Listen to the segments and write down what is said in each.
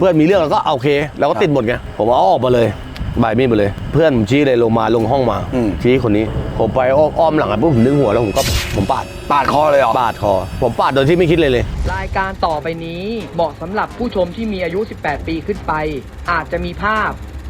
เพื่อนมีเรื่องเราก็โอเคเราก็ติดหมดไงผมเอาออกมาเลยบายมีดมาเลย เพื่อนผมชี้เลยลงมาลงห้องมาอืมชี้คนนี้ ผมไปอ้อมอ้อมหลังอะปุ๊บผมดึงหัวแล้วผมก็ผมปาดปาดคอเลยเหรอปาดคอ ผมปาดโดยที่ไม่คิดเลยเลย รายการต่อไปนี้เหมาะสำหรับผู้ชมที่มีอายุ 18 ปีขึ้นไป อาจจะมีภาพ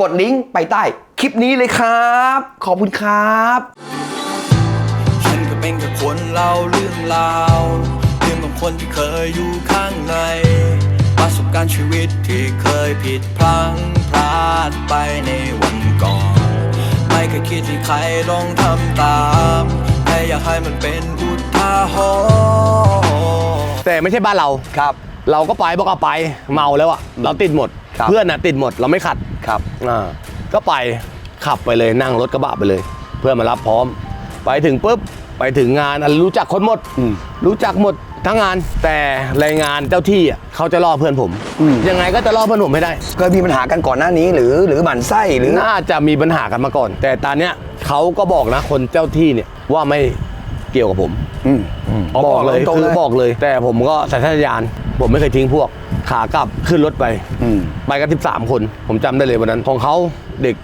กดลิงก์ไปใต้คลิปนี้เลยครับ ขอบคุณครับฉันก็เป็นแค่คนเล่าเรื่องราวเรื่องของคนที่เคยอยู่ข้างใน ประสบการณ์ชีวิตที่เคยผิดพลั้งพลาดไปในวันก่อน ไม่เคยคิดที่ใครลองทำตามแค่อยากให้มันเป็นอุทาหรณ์แต่ไม่ใช่บ้านเรา ครับ เราก็ไปบอกเอาไปเมาแล้วอะเราติดหมด ครับ เพื่อนน่ะติดหมดเราไม่ขัดครับ อ่าก็ไปขับไปเลยนั่งรถกระบะไปเลย เพื่อนมารับพร้อม ไปถึงปุ๊บไปถึงงานอะรู้จักคนหมด อืมรู้จักหมดทั้งงานแต่รายงานเจ้าที่อะเขาจะล่อเพื่อนผม อืม ยังไงก็จะล่อเพื่อนผมให้ได้ เคยมีปัญหากันก่อนหน้านี้หรือหรือหมั่นไส้หรือ น่าจะมีปัญหากันมาก่อน แต่ตอนเนี้ยเขาก็บอกนะคนเจ้าที่เนี่ยว่าไม่เกี่ยวกับผม อืม บอกเลยตรงๆคือเลย บอกเลย แต่ผมก็สัญชาตญาณ ผมไม่เคยทิ้งพวก ขากลับขึ้นรถไปอืมไปกัน13คน ผมจำได้เลยวันนั้น ของเขาเด็ก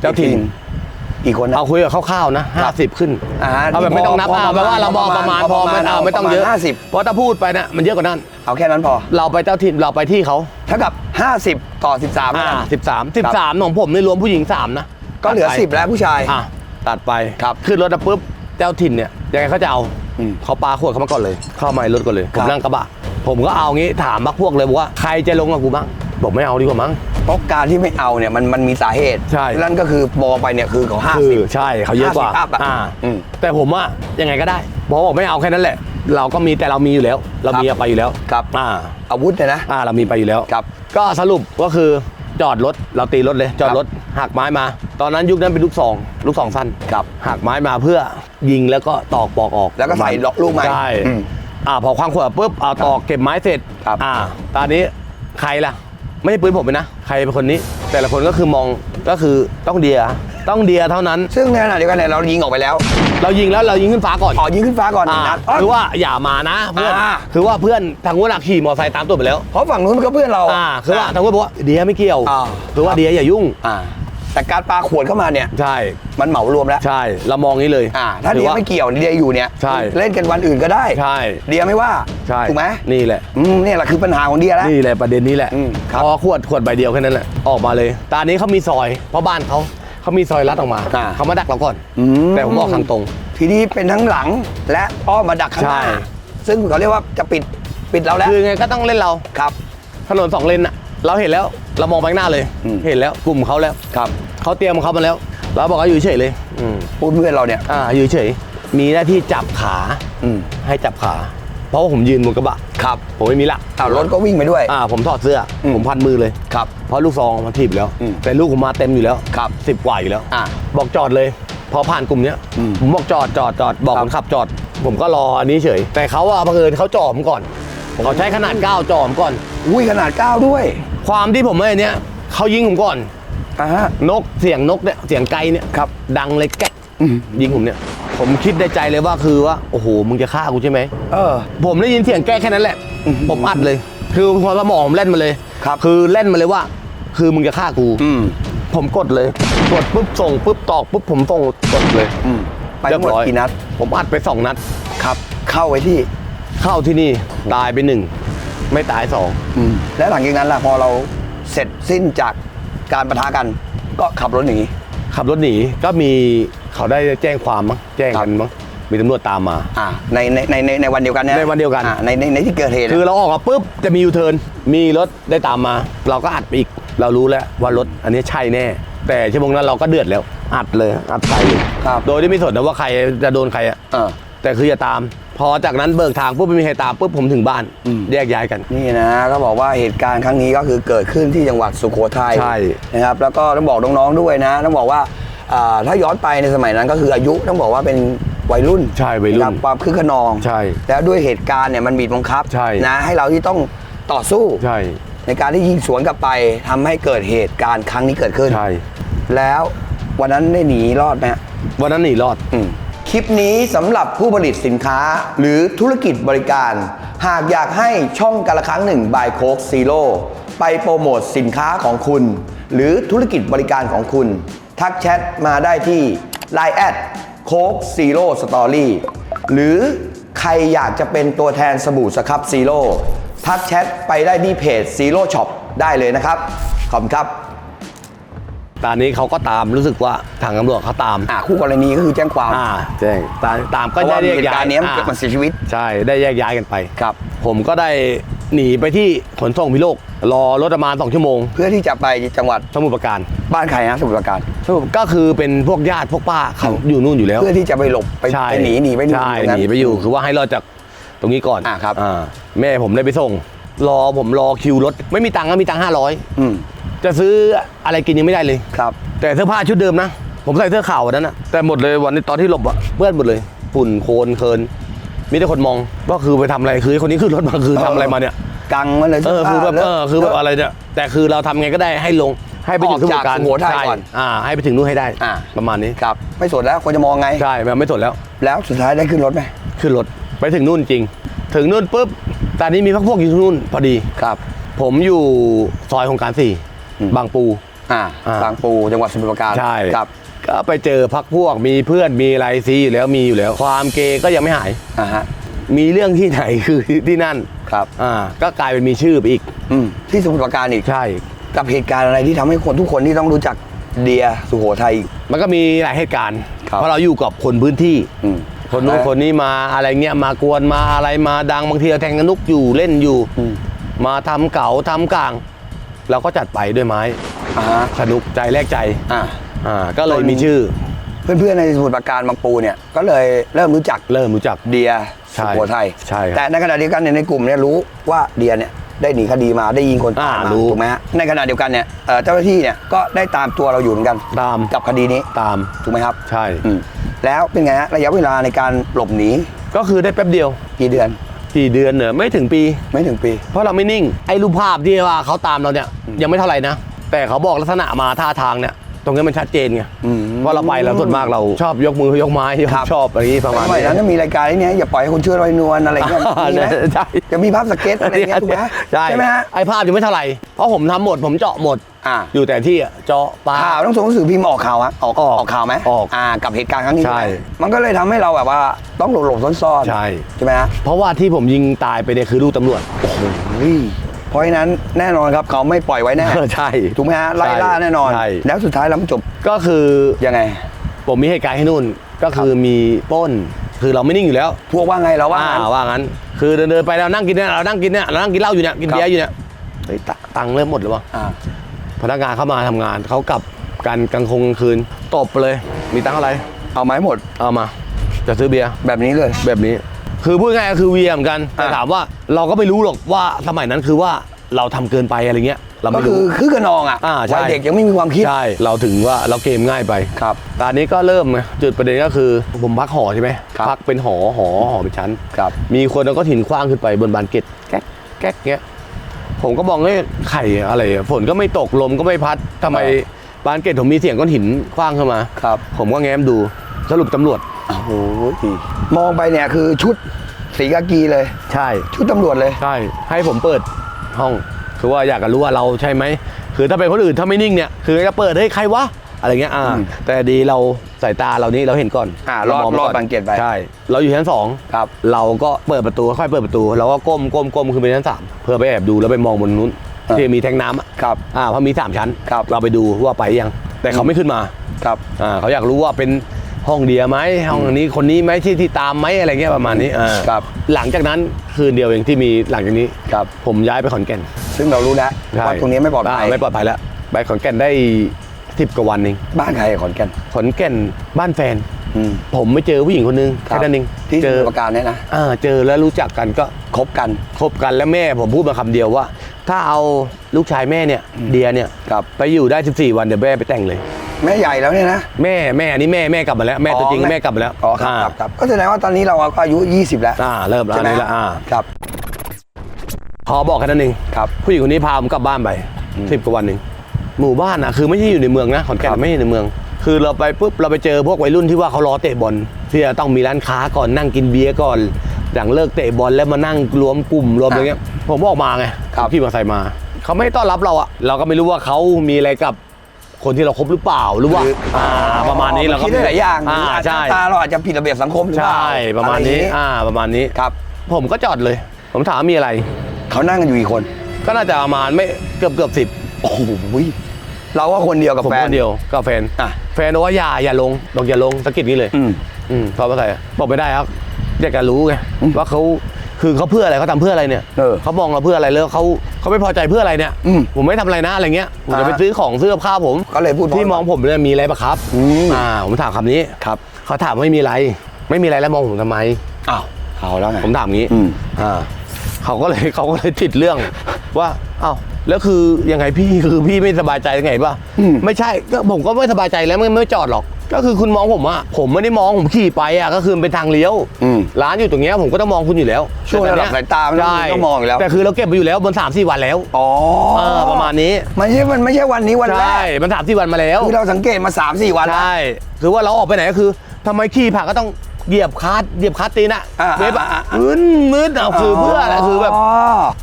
เจ้าถิ่นกี่คนนะ เอาคุยกับคร่าวๆนะ50ขึ้นอ่าเอาแบบไม่ต้องนับพอเอาแปลว่าเราบอกประมาณพพออประมาณไม่เอาไม่ต้องประมาณเยอะ50 เพราะถ้าพูดไปนะมันเยอะกว่านั้น เอาแค่นั้นพอ เราไปเจ้าถิ่นเราไปที่เขาเท่ากับ 50 ต่อ 13อ่านะสิบสามสิบสามของผมนี่รวมผู้หญิงสามนะก็เหลือ ตัดไป 10 แล้วผู้ชาย อะตัดไปครับขึ้นรถนะปุ๊บเจ้าถิ่นเนี่ยยังไงเขาจะเอาอืมเขาปาขวดเข้ามาก่อนเลย เข้ามาในรถก่อนเลย ผครัมบ นั่งกระบะ ผมก็เอางี้ถามพักพวกเลยบอกว่าใครจะลงกับกูบ้างบอกไม่เอาดีกว่ามั้ง เพราะการที่ไม่เอาเนี่ยมันมันมีสาเหตุใช่ นั่นก็คือมองไปเนี่ยคือเขาคือ50ใช่เขาเยอะกว่า50 up อะอ่าอืมแต่ผมว่ายังไงก็ได้เพราะบอกไม่เอาแค่นั้นแหละ เราก็มีแต่เรามีอยู่แล้ว เรามีครับไปอยู่แล้วครับ อ่าอาวุธเนี่ยนะ อ่าเรามีไปอยู่แล้วครับ ก็สรุปก็คือจอดรถเราตีรถเลย จอดรถหักไม้มา ตอนนั้นยุคนั้นเป็นลูกซองลูกซองสั้นครับหักไม้มาเพื่อยิงแล้วก็ตอกปอกออกแล้วก็ใส่ล็อกลูกใหม่ใช่อืม อ่าพอคว้างขวดปุ๊บเอาตอกเก็บไม้เสร็จครับ อ่าตอนนี้ใครล่ะ ไม่ใช่ปืนผมเลยนะ ใครเป็นคนนี้ แต่ละคนก็คือมองก็คือต้องเดีย ต้องเดียเท่านั้น ซึ่งในขณะเดียวกันเนี่ยเรายิงออกไปแล้วเรายิงแล้วเรายิงขึ้นฟ้าก่อนอ๋อยิงขึ้นฟ้าก่อนหนึ่อ่างนัดอ๋อ คือว่าอย่ามานะเพื่อนอ่า คือว่าเพื่อนทางวัวหนักขี่มอเตอร์ไซค์ตามตัวไปแล้วเพราะฝั่งนู้นมันก็เพื่อนเรา อ่าคือว่าทางวัวบอกว่าเดียไม่เกี่ยวอ่า คือว่าเดียอย่ายุ่ง อ่า แต่การปาขวดเข้ามาเนี่ย ใช่ มันเหมารวมแล้ว ใช่เรามองนี้เลยอ่า ถ้าถืเดียว่า ไม่เกี่ยวเดียอยู่เนี่ยใช่ เล่นกันวันอื่นก็ได้ใช่เดียไม่ว่าใช่ถูกไหมนี่แหละ อืมเนี่ยแหละคือปัญหาของเดียแล้ว นี่แหละประเด็นนี้แหละอืมครับพอขวดขวดใบเดียวแค่นั้นแหละออกมาเลยตอนนี้เขามีซอยเพราะบ้านเขาเขามีซอยลัดออกมาอ่า เขามาดักเราก่อน อืมแต่ผมออกทางตรง ทีนี้เป็นทั้งหลังและอ้อมมาดักข้างหน้าใช่ ซึ่งเขาเรียกว่าจะปิดปิดเราแล้วคือไงก็ต้องเล่นเรา ครับถนนสองเลนอะ เราเห็นแล้วเรามองไปข้างหน้าเลย อืม เห็นแล้วกลุ่มเขาแล้วครับเขาเตรียมเขามาแล้ว เราบอกว่าอยู่เฉยเลยอืมพูดเพื่อนเราเนี่ย อ่าอยู่เฉยมีหน้าที่จับขาอืมให้จับขา เพราะว่าผมยืนบนกระบะ ครับผมไม่มีหลักอ้าวรถก็วิ่งไปด้วย อ่าผมถอดเสื้ออมผมพันมือเลยครับเพราะลูกซองมันถีบแล้ว อืมแต่ลูกผมมาเต็มอยู่แล้วครับสิบกว่าอยู่แล้วอ่าบอกจอดเลย พอผ่านกลุ่มเนี้ยอืมผมบอกจอดจอดจอดบอกครัคบนขับจอด ผมก็รออันนี้เฉย แต่เขาอะบังเอิญเขาจอดผมก่อนเขาใช้ขนาดก้าวจอดผมก่อน อุ้ยขนาดก้าวด้วย ความที่ผมไอ้เนี้ยเขายิงผมก่อน อ่าฮะ นกเสียงนกเนี่ยเสียงไกลเนี่ยครับ ดังเลยแก๊กอืมยิงผมเนี่ย ผมคิดในใจเลยว่าคือว่าโอ้โหมึงจะฆ่ากูใช่ไหมเออ ผมได้ยินเสียงแก้แค่นั้นแหละอื้อหือผมอัดเลย คือพอสมองผมเล่นมาเลยครับคือเล่นมาเลยว่า คือมึงจะฆ่ากูอืม ผมกดเลยกดปุ๊บส่งปุ๊บตอกปุ๊บผมส่งกดเลยอืมไปทั้งหมดเรียบร้อยกี่นัด ผมอัดไปสองนัด ครับ เข้าไว้ที่เข้าที่นี่ตายไปหนึ่ง ไม่ตายสองอืมและหลังจากนั้นล่ะพอเราเสร็จสิ้นจากการประทะกัน ก็ขับรถหนี ขับรถหนีก็มีเขาได้แจ้งความมั้งแจ้งกันมั้งมีตำรวจตามมา อ่าในในในในในวันเดียวกันเนี่ยในวันเดียวกัน อ่าในในในที่เกิดเหตุคือเราออกมาปุ๊บจะมียูเทิร์นมีรถได้ตามมา เราก็อัดไปอีก เรารู้แล้วว่ารถอันนี้ใช่แน่ แต่ชั่วโมงนั้นเราก็เดือดแล้ว อัดเลยอัดใส่เลยครับโดยที่ไม่สนนะว่าใครจะโดนใครอะ เออ แต่คืออย่าตาม พอจากนั้นเบิกทางปุ๊บไม่มีใครตามปุ๊บผมถึงบ้านอืม แยกย้ายกัน นี่นะก็บอกว่าเหตุการณ์ครั้งนี้ก็คือเกิดขึ้นที่จังหวัดสุโขทัยใช่ นะครับแล้วก็ต้องบอกน้องๆด้วยนะต้องบอกว่าอ่าถ้าย้อนไปในสมัยนั้นก็คืออายุต้องบอกว่าเป็นวัยรุ่นใช่วัยรุ่นะคบความคึกขนองใช่แล้วด้วยเหตุการณ์เนี่ยมันบีบบังคับใช่ นะให้เราที่ต้องต่อสู้ ใช่ ในการที่ยิงสวนกลับไปทำให้เกิดเหตุการณ์ครั้งนี้เกิดขึ้นใช่ แล้ววันนั้นได้หนีรอดไหมฮะวันนั้นหนีรอด อืม คลิปนี้สำหรับผู้ผลิตสินค้าหรือธุรกิจบริการ หากอยากให้ช่องกันละครั้งหนึ่งบายโคกซีโร่ไปโปรโมทสินค้าของคุณ หรือธุรกิจบริการของคุณ ทักแชทมาได้ที่ Line แอดโคกซีโร่สตอรี่หรือใครอยากจะเป็นตัวแทนสบู่สครับซีโร่ทักแชทไปได้ที่เพจซีโร่ช็อปได้เลยนะครับ ขอบคุณครับ ตอนนี้เขาก็ตามรู้สึกว่าทางตำรวจเขาตามอ่าคู่กรณีก็คือแจ้งความอ่าแจ้งตามตามเพก็ราะได้ว่าแยเหกตุย้าการยณ์เนี้ยมันอ่าเกิดมาเสียชีวิต ใช่ได้แยกย้ายกันไป ครับ ผมก็ได้หนีไปที่ขนส่งพิโลกรอรถประมาณสองชั่วโมง เพื่อที่จะไปจังหวัดสมุทรปราการบ้านใครนะสมุทรปราการ สรุปก็คือเป็นพวกญาติพวกป้าเขาอยู่นู่นอยู่แล้ว เพื่อที่จะไปหลบไปใช่ไปหนีหนีไปอยู่ใช่ตรง หนีไปอยู่คือว่าให้รอดจากตรงนี้ก่อนอ่าครับ แม่ผมได้ไปส่ง รอผมรอคิวรถ ไม่มีตังค์ก็มีตังค์ห้าร้อยอืม จะซื้ออะไรกินยังไม่ได้เลย ครับ แต่เสื้อผ้าชุดเดิมนะ ผมใส่เสื้อขาววันนั้นนะแต่หมดเลยวันนี้ตอนที่หลบอะเปื้อนหมดเลยฝุ่นโคลนเคินมีแต่คนมองว่าคือไปทำอะไรคือไอ้คนนี้ขึ้นรถมาคือทำอะไรมาเนี่ย กังมันเลยเออคือแบบเออคือแบบอะไรเนี่ยแต่คือเราทำไงก็ได้ให้ลงให้ไปถึงสมุทรปราการออกจากสุโขทัยใช่ก่อนอ่าให้ไปถึงนู่นให้ได้อ่า ประมาณนี้ครับ ไม่สนแล้วคนจะมองไง ใช่แบบไม่สนแล้ว แล้วสุดท้ายได้ขึ้นรถไหมขึ้นรถไปถึงนู่นจริง ถึงนู่นปุ๊บตอนนี้มีพักพวกอยู่ที่นู่นพอดี ครับ ผมอยู่ซอยโครงการสี่อืม บางปู อ่าอ่า บางปูจังหวัดสมุทรปราการใช่ครับก็ไปเจอพักพวกมีเพื่อนมีอะไรซีอยู่แล้วมีอยู่แล้วความเกย์ก็ยังไม่หาย อ่าฮะมีเรื่องที่ไหนคือที่นั่นครับ อ่าก็กลายเป็นมีชื่อไปอีก อืมที่สมุทรปราการอีกใช่ กับเหตุการณ์อะไรที่ทำให้คนทุกคนที่ต้องรู้จักเดียสุโขทัยอีก มันก็มีหลายเหตุการณ์ครับ เพราะเราอยู่กับคนพื้นที่ อืม คนนู้นคนนี้มาอะไรเงี้ยมากวนมาอะไรมาดังบางทีเราแทงกันนุกอยู่เล่นอยู่ อืม มาทำเก๋าทำกลาง เราก็จัดไปด้วยไม้อ่าฮะสนุกใจแลกใจอ่า อ่าก็เลยมีชื่อเพื่อนๆในสมุทรปราการบางปูเนี่ยก็เลยเริ่มรู้จักเริ่มรู้จัก เดียใช่สุโขทัยใช่ครับแต่ในขณะเดียวกันเนี่ยในกลุ่มเนี่ยรู้ว่าเดียเนี่ยได้หนีคดีมาได้ยิงคนตายอ่ามารู้ถูกไหมฮะในขณะเดียวกันเนี่ยเอ่อเจ้าหน้าที่เนี่ยก็ได้ตามตัวเราอยู่เหมือนกันตาม กับคดีนี้ตามถูกไหมครับใช่ อืมแล้วเป็นไงฮะระยะเวลาในการหลบหนีก็คือได้แป๊บเดียว กี่เดือน กี่เดือนเนอะไม่ถึงปี ไม่ถึงปี เพราะเราไม่นิ่ง ไอ้รูปภาพที่ว่าเขาตามเราเนี่ยยังไม่เท่าไหร่นะ แต่เขาบอกลักษณะมาท่าทางเนี่ย ตรงนี้มันชัดเจนไงอืมว่าเราไปแล้วส่วนมากเราชอบยกมือยกไม้ครับชอบอะไรอย่างนี้ประมาณสมัยนี้นั้นจะมีรายการที่เนี้ยอย่าปล่อยให้คนช่วยลอยนวลอะไรเงี้ยมีไหมใช่จะมีภาพสเก็ตอะไรเงี้ยถูกไหมใช่ไหมฮะไอ้ภาพยังไม่เท่าไหร่เพราะผมทำหมดผมเจาะหมดอ่าอยู่แต่ที่อะเจาะปลาข่าวต้องส่งหนังสือพิมพ์ออกข่าวฮะออกออกออกข่าวไหมออกอ่ากับเหตุการณ์ครั้งนี้ใช่ไหมมันก็เลยทำให้เราแบบว่าต้องหลบหลบๆซ่อนๆใช่ใช่ไหมฮะเพราะว่าที่ผมยิงตายไปเนี่ยคือลูกตำรวจอุ้ย เพราะฉะนั้นแน่นอนครับเขาไม่ปล่อยไว้แน่ ใช่ถูกไหมฮะไล่ล่าแน่นอน ใช่ แล้วสุดท้ายแล้วมันจบก็คือยังไง ผมมีเหตุการณ์ที่นู่นก็คือมีปล้น คือเราไม่นิ่งอยู่แล้วพวกว่าไงเราว่าอ่างั้น ว่างั้น คือเดินเดินๆไปเรานั่งกินเนี่ยเรานั่งกินเนี่ยเรานั่งกินเหล้าอยู่เนี่ยกินครับ เบียร์อยู่เนี่ยเฮ้ยตะตังค์เริ่มหมดแล้ววะอ่าพนักงานเข้ามาทำงานเขากลับกันกลางคงกลางคืนตบไปเลย มีตังค์อะไรเอาไม้หมดเอามา จะซื้อเบียร์แบบนี้เลย แบบนี้ คือพูดง่ายๆก็คือเวียเหมือนกันแต่อ่าถามว่าเราก็ไม่รู้หรอกว่าสมัยนั้นคือว่าเราทำเกินไปอะไรเงี้ยเราก็ไม่คืรู้ อคือกระนองอะอ่าใช่ วัยเด็กยังไม่มีความคิด ใช่เราถึงว่าเราเกมง่ายไปครับตอนนี้ก็เริ่มไงจุดประเด็นก็คือผมพักหอใช่ไหมครับ พักเป็นหอหอหอเป็นชั้น ครับ มีคนเอาก็ถินคว้างขึ้นไปบนบานเกล็ดแก๊กแก๊กเงี้ยผมก็มองเอ้ยไข่อะไรอะฝนก็ไม่ตกลมก็ไม่พัดทำไมบานเกล็ดผมมีเสียงก้อนหินคว้างเข้ามา ครับ ผมก็แง้มดูสรุปตำรวจ โอ้โหมองไปเนี่ยคือชุดสีกากีเลย ใช่ ชุดตำรวจเลย ใช่ ให้ผมเปิดห้องคือว่าอยากจะรู้ว่าเราใช่ไหม คือถ้าเป็นคนอื่นถ้าไม่นิ่งเนี่ย คือจะเปิดให้ยใครวะ อะไรเงี้ย อ่าอืมแต่ดีเราสายตาเรานี่เราเห็นก่อนอ่ารอดเมงรอดก่บานเกล็ดไป ใช่ เราอยู่ชั้นสองครับ เราก็เปิดประตูค่อยๆเปิดประตู เราก็ก้มก้มก้มขึ้นไปชั้นสามเพื่อไปแอบดูแล้วไปมองบนนู้นอ่าที่มีแทงน้ำอะครับ อ่าเพราะมีสามชั้นครับเราไปดูว่าไปยัง แต่เขาไม่ขึ้นมา ครับ อ่า เขาอยากรู้ว่าเป็น ห้องเดียไหมห้องนี้คนนี้ไหมที่ที่ตามไหมอะไรเงี้ยประมาณนี้อ่าครับ หลังจากนั้นคืนเดียวเองที่มีหลังจากนี้ครับผมย้ายไปขอนแก่น ซึ่งเรารู้แล้วใช่ว่าตรงนี้ไม่ปลอดภัยาไม่ปลอดภัยแล้วไปขอนแก่นได้สิบกว่าวันเองบ้านใครอะขอนแก่นขอนแก่นบ้านแฟน อืมผมไม่เจอผู้หญิงคนนึงครัแค่บนั้นเองที่สเจอมุทรปราการเนี่ยนะเออเจอแล้วรู้จักกันก็ คบกัน คบกันแล้วแม่ผมพูดมาคำเดียวว่า ถ้าเอาลูกชายแม่เนี่ยเดียเนี่ยครับไปอยู่ได้ 14 วันเดี๋ยวแม่ไปแต่งเลย แม่ใหญ่แล้วเนี่ยนะ แม่แม่อันนี้แม่แม่กลับมาแล้ว แม่ตัวจริงอ๋อแม่กลับมาแล้วอ๋อครับครับครับก็แสดงว่าตอนนี้เราก็อายุ 20 แล้วอ่าเริ่มแล้วใช่อันไหมนี้ละอ่าครับขอบอกแค่นั้นเองครับผู้หญิงคนนี้พาผมกลับบ้านไปสิบกว่าวันหนึ่งหมู่บ้านนะคือไม่ใช่อยู่ในเมืองนะขอนแก่ครับนไม่ใช่ในเมือง คือเราไปปุ๊บเราไปเจอพวกวัยรุ่นที่ว่าเขารอเตะบอลที่จะต้องมีร้านค้าก่อนนั่งกินเบียร์ก่อน หลังเลิกเตะบอลแล้วมานั่งรวมกลุ่มรวมอะไรเงี้ยผมก็ออกมาไงครับขี่มอเตอร์ไซค์มา เขาไม่ต้อนรับเราอะเราก็ไม่รู้ว่าเขามีอะไรกับคนที่เราคบหรือเปล่าหรือว่าอ่าประมาณนี้เราก็คิดได้หลายอย่างอ่าหรือใช่หน้าตาเราอาจจะผิดระเบียบสังคมหรือเปล่าใช่ประมาณนี้อไอย่งอ่าประมาณนี้ครับ ผมก็จอดเลย ผมถามว่ามีอะไร เขานั่งกันอยู่กี่คน ก็น่าจะประมาณไม่เกือบเกือบสิบโอ้โหเราก็คนเดียวกับผมแฟนคนเดียวกับแฟนอะแฟนบอกว่าอย่าอย่าลงบอกอย่าลงสะกิดนี้เลย อืมอืมเพราะว่าอะไรบอกไม่ได้ครับ อยากจะรู้ไงว่าเขาคือเขาเพื่ออะไรเขาทำเพื่ออะไรเนี่ยเออเขามองเราเพื่ออะไรแล้วเขาเขาไม่พอใจเพื่ออะไรเนี่ยอืมผมไม่ทำอะไรนะอะไรเงี้ยผมจะไปอ่าซื้อของซื้อกับข้าวผมก็เลยพูดที่มองผมเนี่ยมีอะไรปะครับอืม อ่าผมถามคำนี้ครับเขาถามว่าไม่มีอะไร ไม่มีอะไรแล้วมองผมทำไม อ้าวเอาแล้วไง ผมถามงี้อืม อ่าเขาก็เลยเขาก็เลยติดเรื่องว่าอ้าวแล้วคือยังไงพี่คือพี่ไม่สบายใจยังไงป่ะอืมไม่ใช่ก็ผมก็ไม่สบายใจแล้วไม่ไม่จอดหรอก ก็คือคุณมองผมอะผมไม่ได้มองผมขี่ไปอะก็คือมันเป็นทางเลี้ยวอืม ร้านอยู่ตรงเนี้ยผมก็ต้องมองคุณอยู่แล้วช่วงระดับแต่สายตามันต้องใช่ต้องมองอยู่แล้ว แต่คือเราเก็บไปอยู่แล้วบนสามสี่วันแล้วอ๋อเออประมาณนี้มันไม่ใช่มันไม่ใช่วันนี้วันแรใช่กมันสามสี่วันมาแล้ว คือเราสังเกตมา3าสี่วันแล้ว ใช่ คือว่าเราออกไปไหนก็คือทำไมขี่ผ่านก็ต้อง เหยียบคาดเหยียบคาดตีนอะอ่าเวฟอะอ่าอ่ามึนมึนเอาคือเพื่ออะไรคือแบบ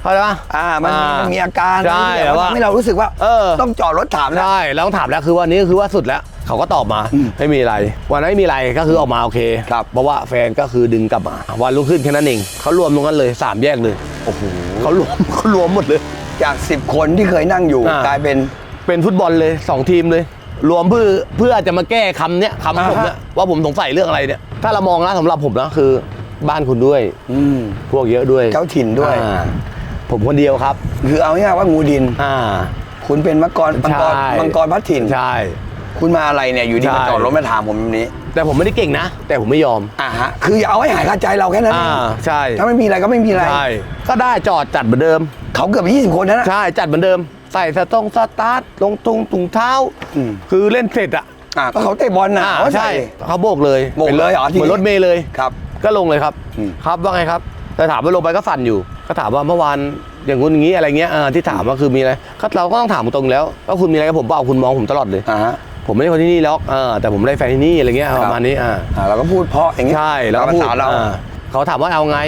เข้าใจปะอ่ามันมีมันมีอาการใช่ที่แต่แบบว่า ทำให้เรารู้สึกว่าเออ ต้องจอดรถถามแล้ว ใช่แล้วต้องถามแล้วคือว่านี้คือว่าสุดแล้ว เขาก็ตอบมาอืมไม่มีอะไร วันนั้นไม่มีอะไรก็คือออกมาโอเคครับ เพราะว่าแฟนก็คือดึงกลับมาวันรุ่งขึ้นแค่นั้นเองเขารวมตรงนั้นเลยสามแยกเลยโอ้โหเขารวมเขารวมหมดเลย จาก 10 คนที่เคยนั่งอยู่อ่าก กลายเป็น เป็นฟุตบอลเลยสองทีมเลย รวมเพื่อเพื่อจะมาแก้คำเนี้ยคำผมเนี่ยอ่าฮะว่าผมสงสัยเรื่องอะไรเนี่ย ถ้าเรามองนะสำหรับผมนะคือ บ้านคุณด้วยอืมพวกเยอะด้วยเจ้าถิ่นด้วย อ่าผมคนเดียวครับ คือเอาง่ายๆว่างูดิน อ่า คุณเป็นมังกรมังกรใช่ มังกรพัดถิ่น ใช่ คุณมาอะไรเนี่ยอยู่ดีใช่ มาจอดรถมาถามผมแบบนี้แต่ผมไม่ได้เก่งนะ แต่ผมไม่ยอม อ่าฮะคืออย่าเอาให้หายคาใจเราแค่นั้นเออ่างใช่ถ้าไม่มีอะไรก็ไม่มีอะไร ใช่ก็ได้จอดจัดเหมือนเดิม เขาเกือบ 20 คนนะนะ ใช่จัดเหมือนเดิม ใส่สตงสตาร์ทลงตุงถุงเท้า อืม คือเล่นเสร็จอะ อ่าก็เขาเตะบอลนะอ่าเขาใช่ส่เขาโบกเลยโบกเลยเหรอทีนี้เหมือนรถเมย์เลย ครับ ก็ลงเลยครับ อืม ครับว่าไงครับ แต่ถามว่าลงไปก็สั่นอยู่ ก็ถามว่าเมื่อวานอย่างงู้นอย่างงี้อะไรเงี้ยอ่าที่ถามว่าคือมีอะไร ก็เราก็ต้องถามตรงๆแล้วว่าคุณมีอะไรกับผมเปล่าคุณมองผมตลอดเลย อ่าฮะ ผมไม่ใช่คนที่นี่หรอกอ่าแต่ผมได้แฟนที่นี่อะไรเงี้ยครับ ประมาณนี้อ่า อ่าเราก็พูดเพราะอย่างงี้ใช่แล้วก็ภาพูดษาเรา อ่าเขาถามว่าเอาไง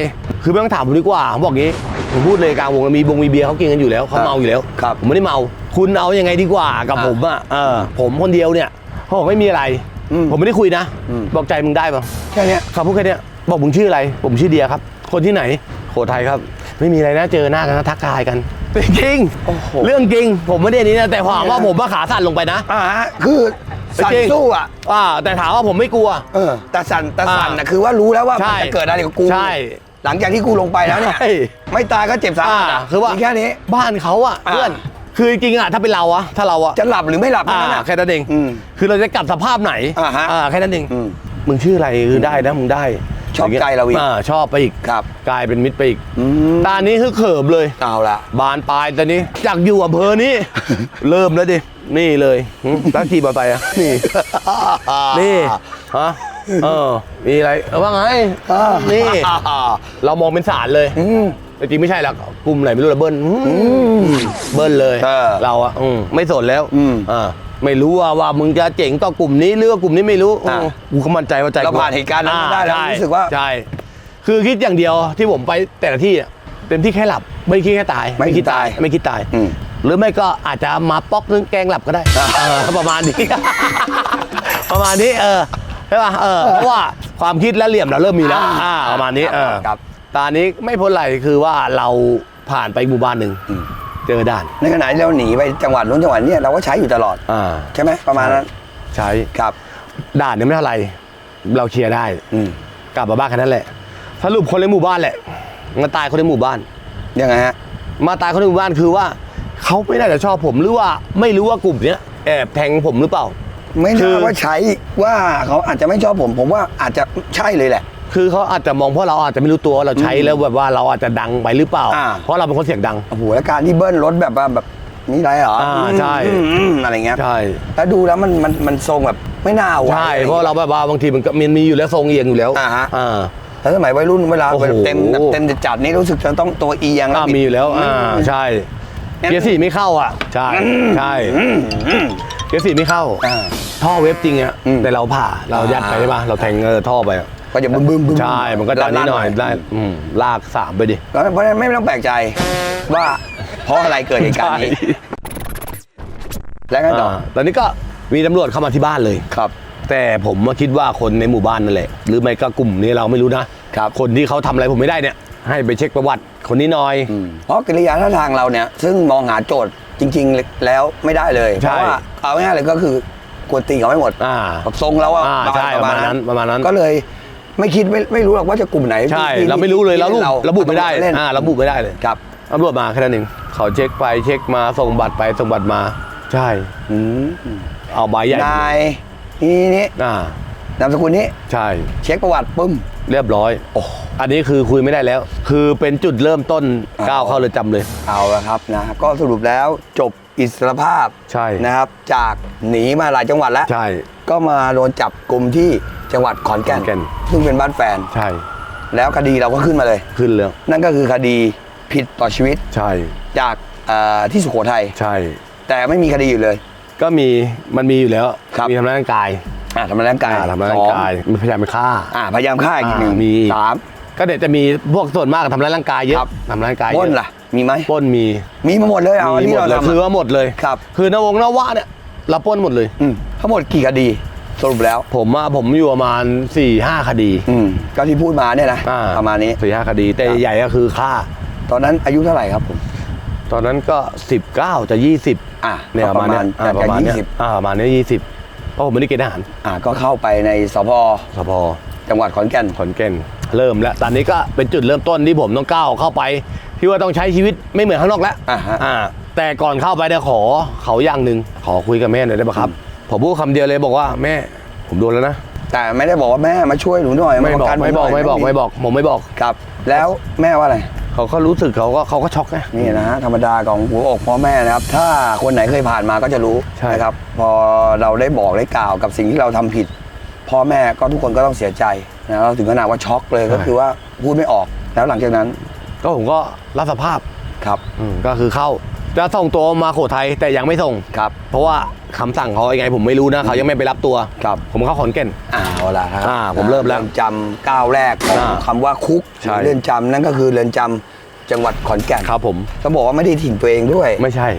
คือไม่ต้องถามผมดีกว่าผมบอกงี้ผมพูดเลยกลางวงมีบงมีเบียร์เขากินกันอยู่แล้วเขาเมาอยู่แล้วครับผมไม่ได้เมา คุณเอายังไงดีกว่ากับอ่าผมอะเออผมคนเดียวเนี่ย เขาบอกไม่มีอะไร อืมผมไม่ได้คุยนะ อืม บอกใจมึงได้ป่ะแค่เนี้ยเขาพูดแค่เนี้ยบอกมึงชื่ออะไร ผมชื่อเดียครับ คนที่ไหนโขทัยครับ ไม่มีอะไรนะเจอหน้ากันนะทักทายกันเป็นจริงโอ้โห เรื่องจริง ผมไม่ได้อันนี้นะแต่ถามว่าผมว่าขาสั่นลงไปนะ อ่าฮะคือสั่นจริง สู้อะอ่าแต่ถามว่าผมไม่กลัว เออแต่สั่นแต่สั่นอ่านะคือว่ารู้แล้วว่าใช่มันจะเกิดอะไรกับกูใช่หลังจากที่กูลงไปแล้วเนี่ยใช่ ไม่ตายก็เจ็บสาหัสอ่าอะคือว่ามีแค่นี้ บ้านเขาอะอ่าเพื่อน คือจริงๆอะถ้าเป็นเราอะถ้าเราอะจะหลับหรือไม่หลับอ่าแค่นั้นอะ แค่นั้นเองอืมคือเราจะกลับสภาพไหนอ่าฮะแค่นั้นเองอืม มึงชื่ออะไรคือได้นะมึงได้ชอบใจเราอีก ชอบไปอีกครับกลายเป็นมิตรไปอีกอืมตอนนี้คือเขิมเลย เอาละ บานปลายตอนนี้จากอยู่อำเภอนี้ เริ่มแล้วดิ นี่เลยหึแล้วขี่มอเตอร์ไซค์อะนี่ นี่ฮะเออมีอะไรเออว่าไงนี่ เรามองเป็นสารเลยอืม แต่จริงไม่ใช่หรอกกลุ่มไหนไม่รู้ละเบิ้ลอืมเบิ้ลเลยเออ เราอะอืมไม่สนแล้วอืมอ่าไม่รู้ว่าว่ามึงจะเจ๋งต่อกลุ่มนี้หรือว่ากลุ่มนี้ไม่รู้อะอืมกูก็มั่นใจว่าใจเราผ่านเหตุการณ์นั้นมาได้แล้วใช่รู้สึกว่า ใช่คือคิดอย่างเดียวที่ผมไปแต่ละที่อะเต็มที่แค่หลับไม่คิดแค่ตาย ไม่คิดตายไม่คิดตาย อืม หรือไม่ก็อาจจะมาป๊อกนึงแกงหลับก็ได้อ่าเออประมาณนี้ ประมาณนี้เออใช่ป่ะเออเพราะว่าความคิดและเหลี่ยมเราเริ่มมีแล้วอ่าประมาณนี้เออ ครับ ตอนนี้ไม่พ้นไรคือว่าเราผ่านไปหมู่บ้านหนึ่งอืมเจอด่าน ในขณะที่เราหนีไปจังหวัดนู้นจังหวัดเนี้ยเราก็ใช้อยู่ตลอดอ่าใช่ไหมประมาณนั้นใช้ครับด่านเนี่ยไม่เท่าไหร่เราเคลียร์ได้อืมกลับมาบ้านแค่นั้นแหละสรุปคนในหมู่บ้านแหละมาตายคนในหมู่บ้าน ยังไงฮะมาตายคนในหมู่บ้านคือว่าเขาไม่น่าจะชอบผมหรือว่าไม่รู้ว่ากลุ่มเนี้ยแอบแทงผมหรือเปล่า ไม่คืน่าอ ว่าใช้ว่าเขาอาจจะไม่ชอบผม ผมว่าอาจจะใช่เลยแหละ คือเขาอาจจะมองเพราะเราอาจจะไม่รู้ตัวว่าเราใช้แล้วแบบว่าเราอาจจะดังไปหรือเปล่า อ่า เพราะเราเป็นคนเสียงดัง โอ้โหแล้วการที่เบิ้ลรถแบบว่าแบบนี่ไรเหรออ่าใช่อืมอืมอะไรเงี้ยใช่แล้วดูแล้วมันมันมันทรงแบบไม่น่าไหว ใช่เพราะเราแบบว่าบางทีมันก็มันมีอยู่แล้วทรงเอียงอยู่แล้วอ่าฮะ อ่า แล้วสมัยวัยรุ่นเวลาโอ้โห เต็มแบบเต็มจัดๆนี่รู้สึกจะต้องตัวเอียงอ่ามีอยู่แล้วอ่าใช่งั้น เกียร์สี่ไม่เข้าอะใช่ใช่อืมอืม เกียร์สี่ไม่เข้าอ่าท่อเว็บจริงอะอืมแต่เราผ่าเรายัดไปอ่าใช่ปะเราแทงเออท่อไปอะ ก็จะบึ้มบึ้มบึ้มใช่ มันก็ดันนิดหน่อยได้อืมลากสามไปดิ แล้วเพราะฉะนั้นไม่ต้องแปลกใจว่าเพราะอะไรเกิดเหตุการณ์นี้ แล้วไงต่ออ่าตอนนี้ก็มีตำรวจเข้ามาที่บ้านเลย ครับ แต่ผมมาคิดว่าคนในหมู่บ้านนั่นแหละ หรือไม่ก็กลุ่มนี้เราไม่รู้นะครับ คนที่เขาทำอะไรผมไม่ได้เนี่ย ให้ไปเช็คประวัติคนนี้หน่อย เพราะกิริยาท่าทางเราเนี่ย ซึ่งมองหาโจทย์จริง ๆ แล้วไม่ได้เลย เพใช่ราะว่าเอาง่ายๆเลยก็คือกวนตีนเขาไม่หมดอ่าแบบทรงเราอะอ่าใช่ประมาณนั้นประมาณนั้น ก็เลย ไม่คิดไม่ไม่รู้หรอกว่าจะกลุ่มไหนใช่ ที่เราไม่รู้เลยที่เราระบุที่ระบุไม่ได้เล่นอ่าระบุไม่ได้เลยครับตำรวจมาแค่นั้นเองเขาเช็คไปเช็คมาส่งบัตรไปส่งบัตรมา ใช่อืมเอาใบใหญ่นายนี่นี่อ่านามสกุลนี้ใช่ เช็คประวัติปึ้ม เรียบร้อยโอ้อันนี้คือคุยไม่ได้แล้ว คือเป็นจุดเริ่มต้นก้าวเข้าเรือนจำเลย เอาละครับนะก็สรุปแล้วจบอิสรภาพใช่ นะครับ จากหนีมาหลายจังหวัดแล้ว ใช่ ก็มาโดนจับกลุ่มที่ จังหวัดขอนแก่นขอนแก่น ซึ่งเป็นบ้านแฟน ใช่แล้วคดีเราก็ขึ้นมาเลย ขึ้นแล้วนั่นก็คือคดีผิดต่อชีวิตใช่จากเอ่อที่สุโขทัยใช่ แต่ไม่มีคดีอยู่เลย ก็มีมันมีอยู่แล้วครับ มีทำร้ายร่างกายอ่าทำร้ายร่างกายอ่าทำร้ายสร่าองงกายมีพยายามไปฆ่าอ่าพยายามฆ่าอีกอ่าหนึ่งมี สาม ก็เดี๋ยวจะมีพวกส่วนมากทำร้ายร่างกายเยอะครับ ทำร้ายร่างกายปล้นเยอะล่ะ มีไหมปล้นมีมีมาหมดเลยเอาอันมีที่หมดเราเลยทำคือว่าหมดเลยครับ คือนวงนวะเนี่ยเราปล้นหมดเลย อืมทั้งหมดกี่คดี สรุปแล้ว ผมอะผมอยู่ประมาณ4ี่ห้าคดีอืมก็ที่พูดมาเนี่ยนะอ่ประมาณนี้สี่ห้าคดี แต่ครับใหญ่ก็คือฆ่า ตอนนั้นอายุเท่าไหร่ครับผมตอนนั้นก็ 19จะ20 อ่าเนี่ยประมาณเนี้ยอ่าปประระมามาณณเนี้ยยี่สิบอ่าประมาณเนี้ยี่สิบเพราะผมไม่ได้เกณฑ์ทหารอ่าก็เข้าไปในสพสพจังหวัดขอนแก่นขอนแก่นเริ่มแล้วตอนนี้ก็เป็นจุดเริ่มต้นที่ผมต้องก้าวเข้าไปที่ว่าต้องใช้ชีวิตไม่เหมือนข้างนอกแล้วอ่าฮะอ่าแต่ก่อนเข้าไปเนี่ยขอเขาอย่างหนึ่งขอคุยกับแม่หน่อยได้ปะครับ ผมพูดคำเดียวเลยบอกว่าแม่ ผมโดนแล้วนะ แต่ไม่ได้บอกว่าแม่มาช่วยหนูหน่อยไม่บอกาไม่บอกหน่ยไม่บอกไม่บอกผมไม่บอกครับ แล้วแม่ว่าอะไรเขาก็รู้สึกเขาก็เขาก็ช็อกไงนี่นะฮะธรรมดาของหัวอกพ่อแม่นะครับ ถ้าคนไหนเคยผ่านมาก็จะรู้ใช่นะครับ พอเราได้บอกได้กล่าวกับสิ่งที่เราทำผิด พ่อแม่ก็ทุกคนก็ต้องเสียใจนะเราถึงขนาดว่าช็อกเลยก็คือว่าพูดไม่ออกแล้วหลังจากนั้น ก็ผมก็รับสภาพครับอืมก็คือเข้า จะส่งตัวมาโขทัยแต่ยังไม่ส่ง ครับ เพราะว่าคำสั่งเขายังไงผมไม่รู้นะเขายังไม่ไปรับตัว ครับ ผมเข้าขอนแก่นเอาละครับอ่าผมเริ่มแล้วอนจำก้าวแรกของอ่าคำว่าคุกใช่ เรือนจำนั่นก็คือเรือนจำจังหวัดขอนแก่นครับผมต้องบอกว่าไม่ได้ถิ่นตัวเองด้วย ไม่ใช่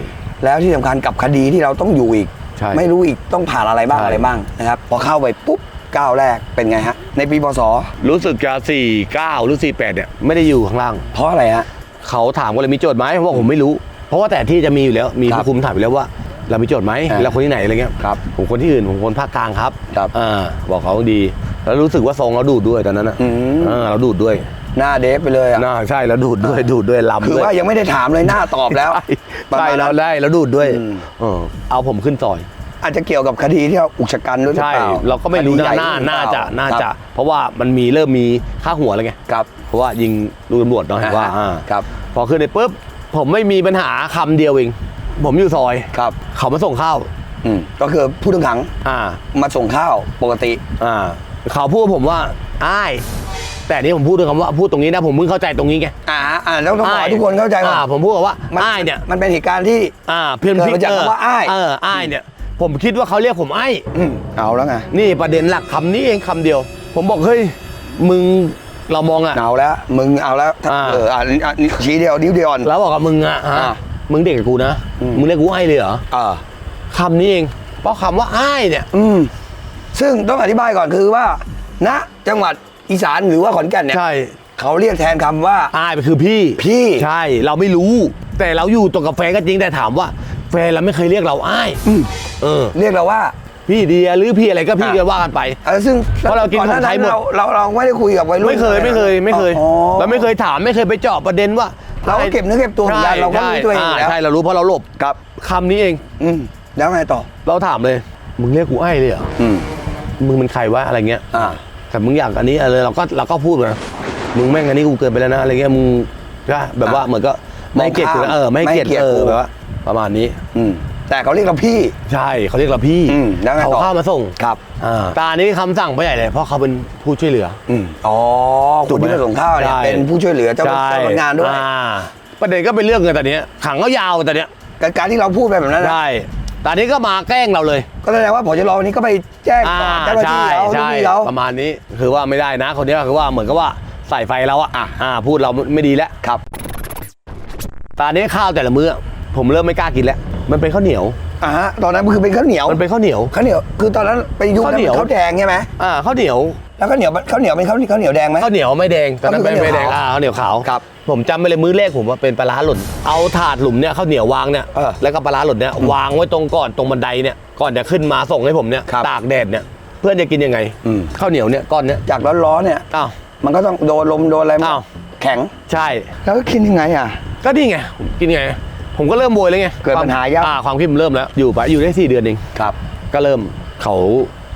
แล้วที่สำคัญกับคดีที่เราต้องอยู่อีก ใช่ไม่รู้อีกต้องผ่านอะไรบ้างใช่ อะไรบ้างนะครับ พอเข้าไปปุ๊บก้าวแรกเป็นไงฮะ ในปีพศรู้สึกจะ49 หรือ 48 เนี่ย ไม่ได้อยู่ข้างล่าง เพราะอะไรฮะ เขาถามว่าเรามีโจทย์ไหมผมว่าผมไม่รู้เพ ราะว่าแต่ที่จะมีอยู่แล้วมีครับผู้คุมถามอยู่แล้วว่า เรามีโจทย์ไหมอ่าเราคนที่ไหนอะไรเงี้ยครับผมคนที่อื่นผมคนภาคกลางครับครับอ่าบอกเขาดี แล้วรู้สึกว่าทรงเราดูดด้วยตอนนั้นอะอืม อ่าเราดูดด้วยหน้าเดฟไปเลยอะน่าใช่แล้วดูดด้วยดูดด้วยลำคือด้วยว่ายังไม่ได้ถามเลยหน้าตอบแล้วใช่ประใช่มาณเรานั้น ได้แล้วดูดด้วยอืม เออเอาผมขึ้นซอย อาจจะเกี่ยวกับคดีที่เราอุกชะกันด้วยหรือใช่ เปล่าเราก็ไม่รู้คดีนะใหญ่น่าหรือเปน่าล่จะน่าจะ ครับเพราะว่ามันมีเริ่มมีค่าหัวแล้วไง ครับ เพราะว่ายิงลูกตำรวจเนาะเห็นว่าอ่าครับ พอขึ้นไปปุ๊บ ผมไม่มีปัญหาคำเดียวเองผมอยู่ซอย ครับเขามาส่งข้าวอืมก็คือผู้ต้องขังอ่า มาส่งข้าวปกติ อ่า เขาพูดกับผมว่าอ้ายแต่นี่ผมพูดด้วยคำว่าพูดตรงนี้นะผมเพิ่งเข้าใจตรงนี้ไงอ่าอ่าแล้วต้องขออ้ายให้ทุกคนเข้าใจว่าอ่าผมพูดกับว่ามันอ้ายเนี่ย มันเป็นเหตุการณ์ที่ อ่าเพื่อนเกิดพี่มาจากคำว่าอ้าย เอออ้ายเนี่ย ผมคิดว่าเขาเรียกผมอ้ายอืมเอาแล้วไง นี่ประเด็นหลักคำนี้เองคำเดียว ผมบอกเฮ้ยมึง เรามองอะเอาแล้วมึงเอาแล้วอ่าเอออะอะชี้เดียวนิ้วเดียวอ่อนแล้วบอกกับมึงอะฮะอ่ามึงเด็กกับกูนะอืมมึงเรียกกูไอ้เลยเหรอเออคำนี้เองเพราะคำว่าไอ้ายเนี่ย อืมซึ่งต้องอธิบายก่อนคือว่าณจังหวัดอีสานหรือว่าขอนแก่นเนี่ยใช่เขาเรียกแทนคำว่าไอ้ายไปคือพี่พี่ใช่เราไม่รู้ แต่เราอยู่ตัวกับแฟนก็จริงแต่ถามว่า แฟนเราไม่เคยเรียกเราไอ้ายอืมเออ เรียกเราว่า พี่เดียหรือพี่อะไรก็พี่อะก็ว่ากันไป เออซึ่งเพราะเรากินของไทยหมด เราเราเราไม่ได้คุยกับวัยรุ่นไม่เคยไม่เคยไม่เคย อ๋อเราไม่เคยถามไม่เคยไปเจาะประเด็นว่าเราก็เก็บเนื้อเก็บตัวเหมือนกันใช่เราก็รู้ตัวเองอยู่แล้วใช่เรารู้เพราะเราหลบครับคำนี้เอง อืมแล้วไงต่อ เราถามเลย มึงเรียกกูไอ้เลยเหรออืมมึงเป็นใครวะอะไรเงี้ย อ่า แต่มึงอยากอันนี้อะไรเราก็เราก็พูดนะมึงแม่งอันนี้กูเกินไปแล้วนะอะไรเงี้ยมึงก็แบบว่าอะเหมือนก็ไม่ให้เกลียดกูนะเออไม่ให้เกลียดไม่ให้เกลียดเออกู แบบว่าประมาณนี้ อืม แต่เขาเรียกเราพี่ ใช่เขาเรียกเราพี่อืมแล้วไงเขาต่อเข้ามาส่งครับอ่าแตานี้คำสั่งไปใหญ่เลย เพราะเขาเป็นผู้ช่วยเหลือ อืมอ๋อคนที่มาส่งข้าวเนี่ยใช่เป็นผู้ช่วยเหลือเจ้าใช่เจ้าพนักงานด้วย อ่าประเด็นก็เป็นเรื่องเงินแต่เนี้ยขังก็ยาวแต่เนี้ยการการที่เราพูดไปแบบนั้นนะใช่ตอนนี้ก็มาแกล้งเราเลยก็แสดงว่าผอชรวันนี้ก็ไปแจ้งอ่าต่อเจ้าหน้าที่ใช่เขาลูกใช่พี่เขาประมาณนี้คือว่าไม่ได้นะ คนนี้ก็คือว่าเหมือนกับว่าใส่ไฟเราอะอะอ่าพูดเราไม่ดีแล้วครับ ตอนนี้ข้าวแต่ละมื้อผมเริ่มไม่กล้ากินแล้ว มันเป็นข้าวเหนียว อ่าฮะตอนนั้นคือเป็นข้าวเหนียวมันเป็นข้าวเหนียว ข้าวเหนียวคือตอนนั้นไปยุคนั้นข้าวเหนียวเป็นข้าวแดงใช่ไหมอ่าข้าวเหนียวแล้วข้าวเหนียวข้าวเหนียวเป็นข้าวข้าวเหนียวแดงไหม ข้าวเหนียวไม่แดงตอนนั้นก็ไม่คือไม่แดงข้าวเหนียวขาวอ่าข้าวเหนียวขาวครับผมจำไม่เลยมื้อแรกผมว่าเป็นปลาร้าหล่นเอาถาดหลุมเนี่ยข้าวเหนียววางเนี่ยเออแล้วก็ปลาร้าหล่นเนี่ยวางไว้ตรงก่อนตรงบันไดเนี่ยก่อนจะขึ้นมาส่งให้ผมเนี่ยครับตากแดดเนี่ยเพื่อนจะกินยังไงอืม ข้าวเหนียวเนี่ยก้อนเนี่ยจากร้อนๆเนี่ย อ้าว มันก็ต้องโดนลมโดนอะไรอ้าว แข็ง ใช่แล้วก็กินยังไงอะก็นี่ไงกินไง ผมก็เริ่มโวยเลยไงเกิดปัญหายาก อ่าความคิดมันเริ่มแล้ว อยู่ไปอยู่ได้สี่เดือนเองครับ ก็เริ่มเขา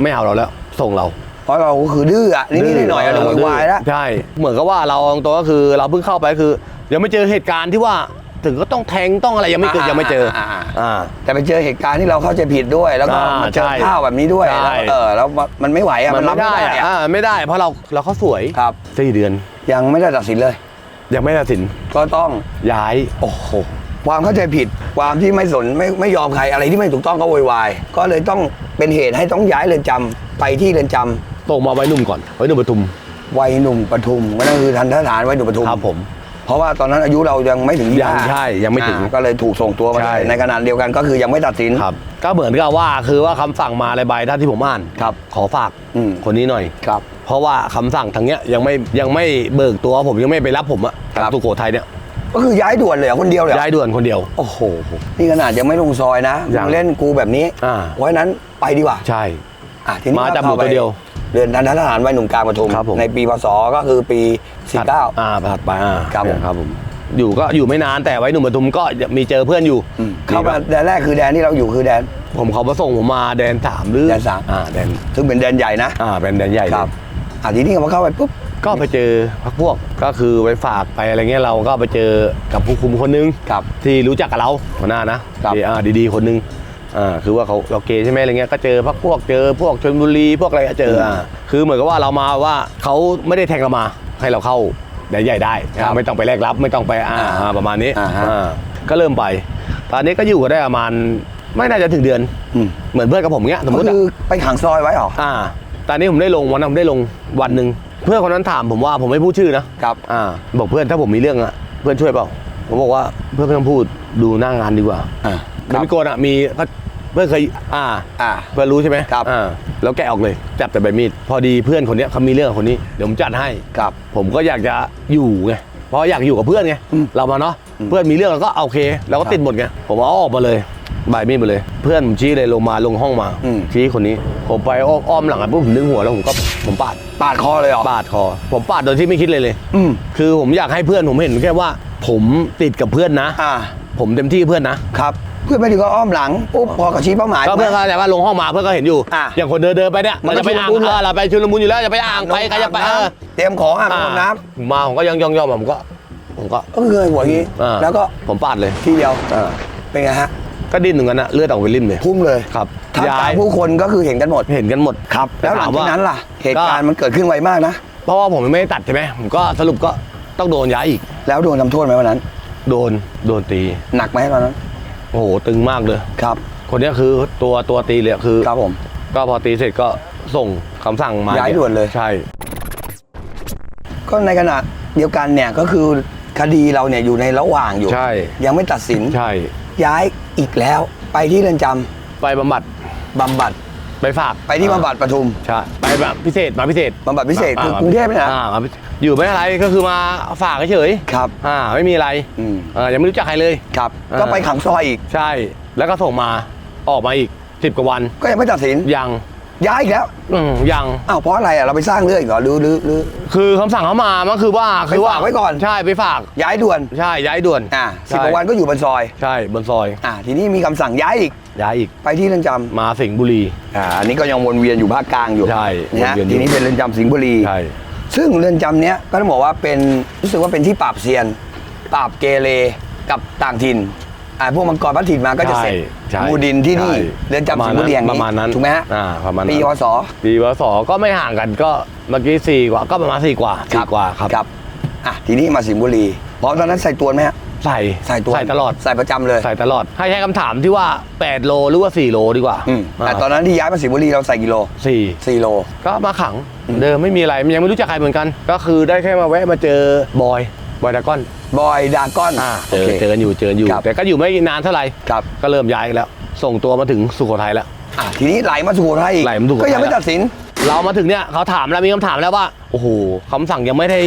ไม่เอาเราแล้ว ส่งเราเพราะเราก็คือดื้ออะนิดๆหน่อยๆเราดื้วายแล้วใช่เหมือนกับว่าเราตรงตัวก็คือเราเพิ่งเข้าไปคือยังไม่เจอเหตุการณ์ที่ว่าถึงก็ต้องแทงต้องอะไรยังไม่เกิดยังไม่เจออาอ่าแต่ไปเจอเหตุการณ์ที่เราเข้าใจผิดด้วย แล้วก็อ่ามาเจอใช่ข้าวแบบนี้ด้วยใช่แล้วเออแล้วมันไม่ไหวอะมันรับไม่ได้อะอะอ่าไม่ได้ เพราะเราเราเขาสวยครับสี่เดือน ยังไม่ได้ตัดสินเลย ยังไม่ตัดสินก็ต้องย้ายโอ้โห ความเข้าใจผิด ความที่ไม่สนไม่ไม่ยอมใครอะไรที่ไม่ถูกต้องก็โวยวายก็เลยต้องเป็นเหตุให้ต้องย้ายเรือนจำไปที่เรือนจำตรงมาไว้หนุ่มก่อนไว้หนุ่มปทุม วัยหนุ่มปทุมก็นั่นคือทันทสถานวัยหนุ่มปทุมครับผม เพราะว่าตอนนั้นอายุเรายังไม่ถึงยัง25ใช่ยังไม่ถึงอ่าก็เลยถูกส่งตัวมาใช่เลยในขณะเดียวกันก็คือยังไม่ตัดสิน ครับ ก็เหมือนกับว่าคือว่าคำสั่งมาอะไรใบท่านที่ผมอ่านครับขอฝากอืม คนนี้หน่อย ครับ เพราะว่าคำสั่งทางเนี้ยยังไม่ยังไม่เบิกตัวผมยังไม่ไปรับผมอะครัจากบสุโขทัยเนี่ย ก็คือย้ายด่วนเลยเหรอคนเดียวเลยเหรอย้ายด่วนคนเดียว โอ้โหนี่ขนาดยังไม่ลงซอยนะยังมึงเล่นกูแบบนี้อ่า เพราะฉะนั้นไปดีกว่าใช่ อะทีนี้มาจับก็หมูตัวเดียวเดือนทันทหารวัยหนุ่มกลางปทุม ครับผม ในปีพศก็คือปี 49 อ่าถัดไปอ่าครับผม ครับผม อยู่ก็อยู่ไม่นานแต่ไว้หนุ่มปทุมก็มีเจอเพื่อนอยู่อืมเข้ามาแดนแรกคือแดนที่เราอยู่คือแดน ผมเขามาส่งผมมาแดนสามหรือแดนสาม อ่าแดนซึ่งเป็นแดนใหญ่นะ อ่าเป็นแดนใหญ่เลย ครับอะทีนี้พอเข้าไปปุ๊บ ก็ไปเจอพักพวกก็คือไปฝากไปอะไรเงี้ยเราก็ไปเจอกับผู้คุมคนนึงครับที่รู้จักกับเราหัวหน้านะครับดีอ่าดีๆคนนึงอ่าคือว่าเขาเราเกย์ใช่ไหมอะไรเงี้ยก็เจอพักพวกเจอพวกชนบุรีพวกอะไรก็เจออ่าคือเหมือนกับว่าเรามาว่าเขาไม่ได้แทงเรามาให้เราเข้าแดนใหญ่ได้ครับไม่ต้องไปแลกรับไม่ต้องไปอ่าอ่าอ่าประมาณนี้อ่าฮะ อ่าก็เริ่มไป ตอนนี้ก็อยู่กันได้ประมาณไม่น่าจะถึงเดือน อืมเหมือนเพื่อนกับผมเงี้ยสมมก็ติคือะอไปขังซอยไว้เหรอ อ่า ตอนนี้ผมได้ลงวันนั้นผมได้ลงวันหนึ่ง เพื่อนคนนั้นถามผมว่าผมไม่พูดชื่อนะครับอ่าบอกเพื่อนถ้าผมมีเรื่องอะเพื่อนช่วยเปล่าผมบอกว่าเพื่อนไม่ต้องพูดดูหน้างานดีกว่าอ่าเดี๋ยวพี่โกนอะมีเพื่อนเคยอ่า อ่า เพื่อนรู้ใช่ไหมครับ อ่าแล้วแกะออกเลยจับแต่ใบมีดพอดีเพื่อนคนเนี้ยเขามีเรื่องกับคนนี้เดี๋ยวผมจัดให้ ครับ ผมก็อยากจะอยู่ไงเพราะอยากอยู่กับเพื่อนไงอืมเรามาเนาะอืมเพื่อนมีเรื่องเราก็โอเคเราก็ครับติดหมดไงผมเอาออกมาเลย ใบมีดมาเลย เพื่อนผมชี้เลยลงมาลงห้องมาอืม ชี้คนนี้ผมไปอ้อมอ้อมหลังอะปุ๊บผมดึงหัวแล้วผมก็ผมปาดปาดคอเลยเหรอ ปาดคอ ผมปาดโดยที่ไม่คิดเลยเลยอืม คือผมอยากให้เพื่อนผมเห็นแค่ว่า ผมติดกับเพื่อนนะ อ่า ผมเต็มที่เพื่อนนะ ครับ เพื่อนไปถึงก็อ้อมหลังปุ๊บพอกับชี้เป้าหมาย ก็เพื่อนก็แต่ว่าลงห้องมาเพื่อนก็เห็นอยู่ อะอย่างคนเดินเดินไปเนี่ยมันเราก็จะไปอ่างชุลมุน เออเราไปชุลมุนอยู่แล้วจะไปอ่างไปใครจะไปเออเตรียมของอะไปอ่าห้องน้มาผมก็ย่องย่องย่องผมก็ ผมก็ำก็เงยหัวอย่างนี้ อ่าแล้วก็ผมปาดเลย ทีเดียวอ่าเป็นไงฮะ ก็ดิ้นตรงนั้นนะเลือดออกไปริมเลยพุ่งเลยครับท่ามกย้าลางยผู้คนก็คือเห็นกันหมด เห็นกันหมดครับแล้วหลังจากนั้นล่ะ เหตุการณ์มันเกิดขึ้นไวมากนะ เพราะว่าผมไม่ได้ตัดใช่ไหมผมก็สรุปก็ต้องโดนย้ายอีก แล้วโดนทำโทษไหมวันนั้น โดนโดนตี หนักไหมตอนนั้น โอ้โหตึงมากเลยครับ คนเนี้ยคือตัวตัวตีเลยอะคือครับผม ก็พอตีเสร็จก็ส่งคำสั่งมาย้ายด่วนเลยใช่ ก็ในขณะเดียวกันเนี่ยก็คือคดีเราเนี่ยอยู่ในระหว่างอยู่ ใช่ ยังไม่ตัดสิน ใช่ ย้ายอีกแล้ว ไปที่เรือนจำไปบำบัดบำบัด ไปฝากไปที่บำบัดปทุม ใช่ไปแบบพิเศษมาพิเศษบำบัดพิเศษาคือากรุงเทพเนี่ยนะ อ่ามาพิเศษอยู่ไม่อะไรก็คือมาฝากเฉยครับๆอ่าไม่มีอะไรอืม อ่ายังไม่รู้จักใครเลย ครับ อ่า ก็ไปขังซอยอีก ใช่แล้วก็ส่งมาออกมาอีกสิบกว่าวันก็ยังไม่ตัดสินยัง ย้ายอีกแล้วอืมยัง อ้าวเพราะอะไรอะเราไปสร้างเรื่องอีกเหรอหรือหรือหรือ คือคำสั่งเขามามันคือว่าคือว่าไปฝากไว้ก่อน ใช่ไปฝาก ย้ายด่วนใช่ย้ายด่วนอ่าสิบใช่กว่าวันก็อยู่บนซอยใช่บนซอย อ่าทีนี้มีคำสั่งย้ายอีกย้ายอีกไปที่เรือนจำ มาสิงห์บุรี อ่าอันนี้ก็ยังวนเวียนอยู่ภาคกลางอยู่ใช่นะฮะวนเวียนอยู่ ทีนี้เป็นเรือนจำสิงห์บุรี ใช่ ซึ่งเรือนจำเนี้ยก็ต้องบอกว่าเป็นรู้สึกว่าเป็นที่ปราบเซียน ปราบเกเรกับต่างถิ่น อ่าพวกมังกรพัดถิ่นมาก็จะเสร็จใช่มูดินที่นี่ใช่เรือนจำสิงห์บุรีอย่างประมาณนั้นถูกไหมฮะอ่าประมาณนั้น ปีพศ ปีวสก็ไม่ห่างกันก็เมื่อกี้สี่กว่าก็ประมาณสี่กว่าสี่กว่าครับครับอะทีนี้มาสิงห์บุรีพร้อมตอนนั้นใส่ตัวไหมฮะใส่ใส่ตัวใส่ตลอดใส่ประจำเลยใส่ตลอด ให้ใช้คำถามที่ว่า 8 โลหรือว่า 4 โลดีกว่าอืมแต่ตอนนั้นที่ย้ายมาสิงห์บุรีเราใส่กิโลสี่4โล ก็มาขังเดิมไม่มีอะไรยังไม่รู้จักใครเหมือนกัน ก็คือได้แค่มาแวะมาเจอบอยบอยดากอน บอยดากอนเจอเจอกันอยู่เจอกันอยู่ครับแต่ก็อยู่ไม่นานเท่าไหร่ครับก็เริ่มย้ายกันแล้ว ส่งตัวมาถึงสุโขทัยแล้วอะทีนี้ไหลมาสุโขทัยอีกไหลมาสุโขทัยก็ยังไม่ตัดสิน เรามาถึงเนี่ยเขาถามแล้วมีคำถามแล้วว่าโอ้โหคำสั่งยังไม่ได้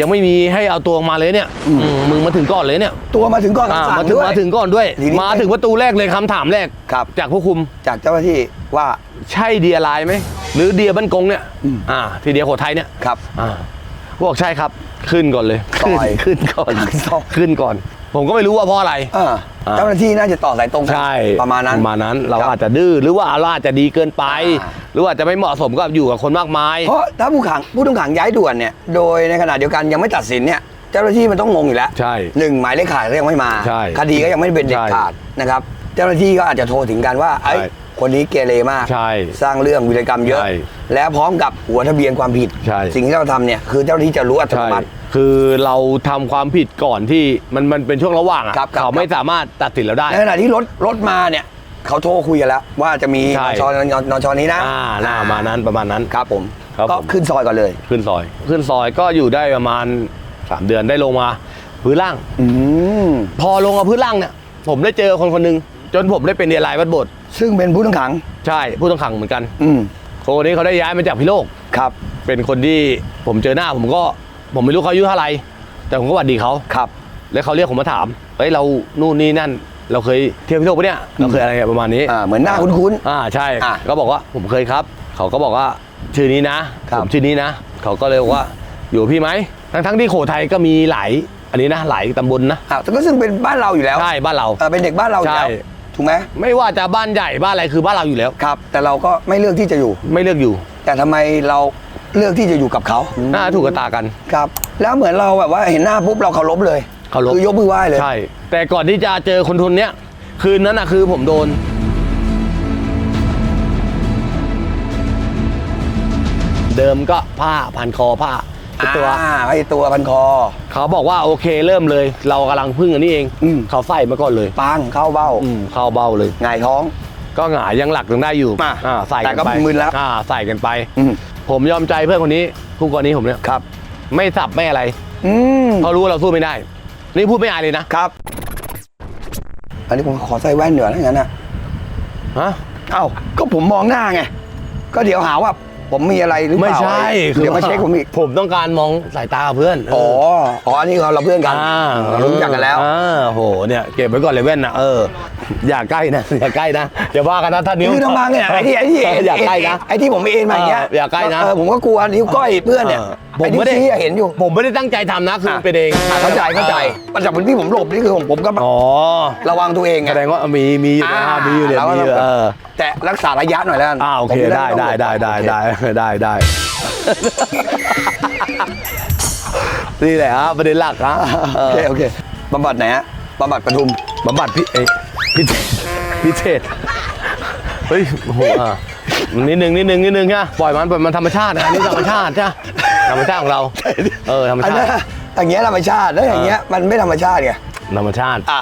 ยังไม่มีให้เอาตัวมาเลยเนี่ยอืมมึงมาถึงก่อนเลยเนี่ย ตัวมาถึงก่อนอ่าคำสั่งมาถึงด้วยมาถึงก่อนด้วยทีนี้มาถึงประตูแรกเลยคำถามแรกครับจากผู้คุมจากเจ้าหน้าที่ว่าใช่เดียไลน์ไหมหรือเดียบันกงเนี่ยอืมอ่าที่เดียโขทัยเนี่ยครับอ่า บอกใช่ครับขึ้นก่อนเลยซอยขึ้นขึ้นก่อนซอยขึ้นก่อน ผมก็ไม่รู้ว่าเพราะอะไรอ่าอ่าเจ้าหน้าที่น่าจะต่อสายตรงกันใช่ประมาณนั้นประมาณนั้น เราครับอาจจะดื้อหรือว่าเราอาจจะดีเกินไปอ่าหรือว่าอาจจะไม่เหมาะสมกับอยู่กับคนมากมายเพราะถ้าผู้ขังผู้ต้องขังย้ายด่วนเนี่ยโดยในขณะเดียวกันยังไม่ตัดสินเนี่ยเจ้าหน้าที่มันต้องงงอยู่แล้วใช่หนึ่งหมายเลขขาดก็ยังไม่มาใช่คดีก็ยังไม่เป็นเด็ดใช่ขาดนะครับ เจ้าหน้าที่ก็อาจจะโทรถึงกันว่าไอ้ยใช่ คนนี้เกเรมาก ใช่สร้างเรื่องวิรกรรมเยอะ ใช่แล้วพร้อมกับหัวทะเบียนความผิด ใช่ สิ่งที่เราทำเนี่ยคือเจ้าหน้าที่จะรู้อัตโนใช่มัติ คือเราทำความผิดก่อนที่มันมันเป็นช่วงระหว่างอะครับครับ เขาไม่สามารถตัดสินเราได้ ในขณะที่รถรถมาเนี่ยเขาโทรคุยกันแล้ว ว่าจะมีใช่ นชนนชนี้นะอ่าน่าประมาณนั้นประมาณนั้น ครับผมครับก็ผม ขึ้นซอยก่อนเลย ขึ้นซอย ขึ้นซอยก็อยู่ได้ประมาณ 3 เดือนได้ลงมา พื้นล่าง อืม พอลงมาพื้นล่างเนี่ย ผมได้เจอคนคนหนึ่งจนผมได้เป็นเดียไลน์วัดโบสถ์ ซึ่งเป็นผู้ต้องขัง ใช่ผู้ต้องขังเหมือนกัน อืมคนนี้เขาได้ย้ายมาจากพิโลกครับ เป็นคนที่ผมเจอหน้าผมก็ผมไม่รู้เขาอายุเท่าไหร่แต่ผมก็หวัดดีเขาครับ แล้วเขาเรียกผมมาถามเฮ้ยเรานู่นนี่นั่น เราเคยเที่ยวพิโลกปะเนี่ยเราเคยอะไรประมาณนี้อ่าเหมือนหน้าคุ้น อ่าใช่อะก็บอกว่าผมเคยครับ เขาก็บอกว่าชื่อนี้นะครับผมชื่อนี้นะ เขาก็เลยบอกว่าอยู่กับพี่ไหมทั้งทั้งๆที่โขทัยก็มีหลายอันนี้นะหลายตำบลนะๆอ่าแต่ก็ซึ่งเป็นบ้านเราอยู่แล้วใช่บ้านเรา เออเป็นเด็กบ้านเราอยู่แล้วใช่ ถูกไหมไม่ว่าจะบ้านใหญ่บ้านอะไรคือบ้านเราอยู่แล้ว ครับ แต่เราก็ไม่เลือกที่จะอยู่ ไม่เลือกอยู่ แต่ทำไมเราเลือกที่จะอยู่กับเขาหน้าถูกกระตากัน ครับ แล้วเหมือนเราแบบว่าเห็นหน้าปุ๊บเราเคารพเลยเคารพ คือยกมือไหว้เลย ใช่ แต่ก่อนที่จะเจอคนทุนเนี้ยคืนนั้นนะคือผมโดน เดิมก็ผ้าพันคอผ้า ทุกตัวอ่าไอ้ตัวพันคอ เขาบอกว่าโอเคเริ่มเลย เรากำลังพึ่งอันนี้เองอืม เขาใส่มาก่อนเลยปังเข้าเบ้าอืมเข้าเบ้าเลย หงายท้อง ก็หงายยังหลักยังได้อยู่มาอ่าใส่แต่กันก็ไปอ่าใส่กันไป อืมผมยอมใจเพื่อนคนนี้คู่กรณีผมเนี่ยครับ ไม่สับไม่อะไรอืมเพราะรู้ว่าเราสู้ไม่ได้ นี่พูดไม่อายเลยนะครับ อันนี้ผมขอใส่แว่นเหนือถ้างั้นนะฮะเอ้าก็ผมมองหน้าไง ก็เดี๋ยวหาว่า ผมมีอะไรหรือเปไม่ล่าใช่เดี๋ยวมาเช็คผมอีกผมต้องการมองสายตาเพื่อนอ๋ออ๋ออันนี้เราเราเพื่อนกันอ่าเรารู้จักกันแล้วอ่าโหเนี่ยเก็บไว้ก่อนเลยแว่นนะเอออย่าใกล้นะอย่าใกล้นะอย่าว่ากันนะท่านนิ้วคือทำมาเนี่ยไอ้ที่ไอ้ที่อย่าใกล้นะไอ้ที่ผมเอ็นมาอย่างเงี้ยเอออย่าใกล้นะเออผมก็กลัวนิ้วก้อยเพื่อนเนี่ยเออผไอ้มไม่ที่ได้ชี้อะเห็นอยู่ ผมไม่ได้ตั้งใจทำนะคือมันเป็นเองอะเข้าใจเข้าใจประจับเป็นที่ผมหลบนี่คือผมผมก็อ๋อระวังตัวเองไงแสดงว่ามีมีอยู่นะอ่ามีอยู่เนี่ยเราก็มีอยู่ต้องเออ แต่รักษาระยะหน่อยแล้วกันอ่าโอเคผมจะได้ม่ได้ต้องหลบได้ได้โอเคได้ได้ได้ นี่แหละฮะประเด็นหลักฮะโอเคโอเคบำบัดไหนฮะบำบัดปทุมบำบัดพี่เอ้ยพิเศษพิเศษเฮ้ยโอ้โหอะนิดนึงนิดนึงนิดนึงใช่ปะปล่อยมันปล่อยมันธรรมชาตินะอันนี่ธรรมชาติใช่ปะธรรมชาติของเรา เออธรรมอันชานั้ตินอย่างเงี้ยธรรมชาติแล้วอย่างเงี้ยมันไม่ธรรมชาติไงธรรมชาติ อะ